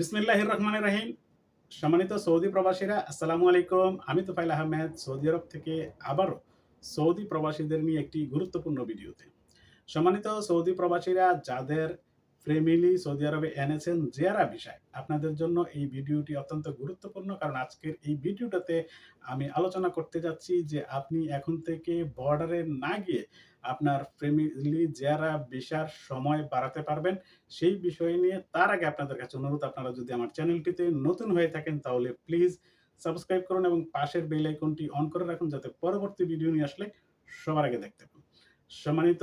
বিসমিল্লাহ রহমান রাহিম। সম্মানিত সৌদি প্রবাসীরা, আসসালামু আলাইকুম। আমি তোফাইল আহমেদ, সৌদি আরব থেকে আবারও সৌদি প্রবাসীদের নিয়ে একটি গুরুত্বপূর্ণ ভিডিওতে। সম্মানিত সৌদি প্রবাসীরা, যাদের ফ্যামিলি সৌদি আরবে এনেছেন জিয়ারা বিষয়। আপনাদের জন্য এই ভিডিওটি অত্যন্ত গুরুত্বপূর্ণ, কারণ আজকের এই ভিডিওটাতে আমি আলোচনা করতে যাচ্ছি যে আপনি এখন থেকে বর্ডারে না গিয়ে আপনার ফ্যামিলি জিয়ারা ভিসার সময় বাড়াতে পারবেন। সেই বিষয় নিয়ে তার আগে আপনাদের কাছে অনুরোধ, আপনারা যদি আমার চ্যানেলটিতে নতুন হয়ে থাকেন, তাহলে প্লিজ সাবস্ক্রাইব করুন এবং পাশের বেল আইকনটি অন করে রাখুন, যাতে পরবর্তী ভিডিও নিয়ে আসলে সবার আগে দেখতে পান। সম্মানিত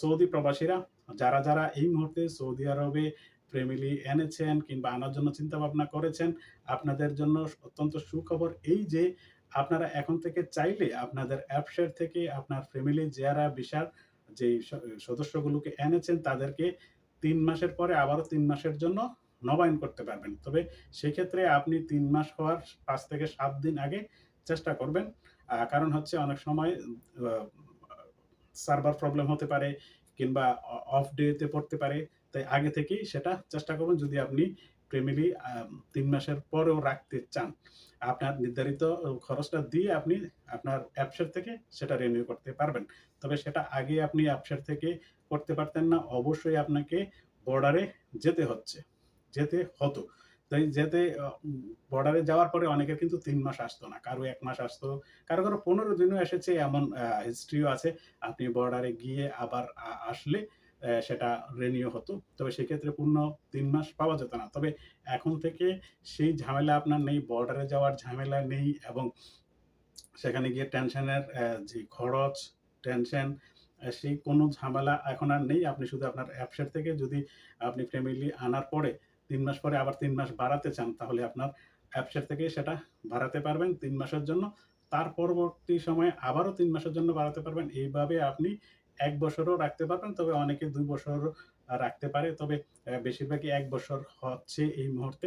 সৌদি প্রবাসীরা, যারা যারা এই মুহূর্তে সৌদি আরবে ফ্যামিলি এনেছেন কিংবা আনার জন্য চিন্তা ভাবনা করেছেন, আপনাদের জন্য অত্যন্ত সুখবর এই যে আপনারা এখন থেকে চাইলে আপনাদের অ্যাপসের থেকে আপনার ফ্যামিলি যারা বিশাল যে সদস্যগুলোকে এনেছেন, তাদেরকে তিন মাসের পরে আবারও তিন মাসের জন্য নবায়ন করতে পারবেন। তবে সেক্ষেত্রে আপনি তিন মাস হওয়ার পাঁচ থেকে সাত দিন আগে চেষ্টা করবেন। কারণ হচ্ছে অনেক সময় সার্ভার প্রবলেম হতে পারে কিংবা অফ ডেতে পড়তে পারে, তাই আগে থেকেই সেটা চেষ্টা করবেন যদি আপনি ফ্যামিলি তিন মাসের পরেও রাখতে চান। আপনার নির্ধারিত খরচটা দিয়ে আপনি আপনার অ্যাপসের থেকে সেটা রিনিউ করতে পারবেন। তবে সেটা আগে আপনি অ্যাপসের থেকে করতে পারতেন না, অবশ্যই আপনাকে বর্ডারে যেতে হচ্ছে, যেতে হতো। তাই যেতে বর্ডারে যাওয়ার পরে অনেকের কিন্তু তিন মাস আসতো না, কারও এক মাস আসতো, কারও কারও পনেরো দিনও এসেছে এমন হিস্ট্রিও আছে, আপনি বর্ডারে গিয়ে আবার আসলে সেটা রেনিউ হতো, তবে সেক্ষেত্রে পূর্ণ তিন মাস পাওয়া যেত না, তবে এখন থেকে সেই ঝামেলা আপনার নেই বর্ডারে যাওয়ার ঝামেলা নেই এবং সেখানে গিয়ে টেনশনের যে খরচ টেনশন সেই কোনো ঝামেলা এখন আর নেই, আপনি শুধু আপনার অ্যাপসের থেকে যদি আপনি ফ্যামিলি আনার পরে তিন মাস পরে আবার তিন মাস বাড়াতে চান, তাহলে আপনার অ্যাপসের থেকে সেটা বাড়াতে পারবেন তিন মাসের জন্য। তার পরবর্তী সময়ে আবারও তিন মাসের জন্য বাড়াতে পারবেন। এইভাবে আপনি এক বছরও রাখতে পারবেন, তবে অনেকে দুই বছর রাখতে পারে, তবে বেশিরভাগই এক বছর হচ্ছে এই মুহূর্তে।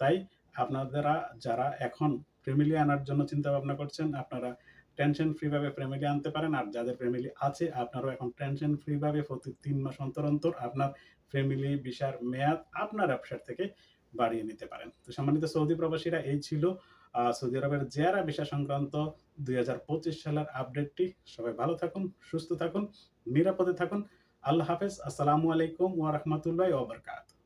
তাই আপনারা যারা এখন ফ্যামিলি আনার জন্য চিন্তা ভাবনা করছেন, আপনারা টেনশন ফ্রি ভাবে ফ্যামিলি আনতে পারেন। আর যাদের ফ্যামিলি আছে, আপনারাও এখন টেনশন ফ্রি ভাবে প্রতি তিন মাস অন্তর অন্তর আপনার ফ্যামিলি ভিসার মেয়াদ আপনার ব্যবসার থেকে বাড়িয়ে নিতে পারেন। তো সম্মানিত সৌদি প্রবাসীরা, এই ছিল সৌদি আরবের জেয়ারা ভিসা সংক্রান্ত দুই হাজার পঁচিশ সালের আপডেটটি সবাই ভালো থাকুন, সুস্থ থাকুন, নিরাপদে থাকুন। আল্লাহ হাফেজ। আসসালামু আলাইকুম ওয়া রাহমাতুল্লাহি ওয়া বারাকাতুহু।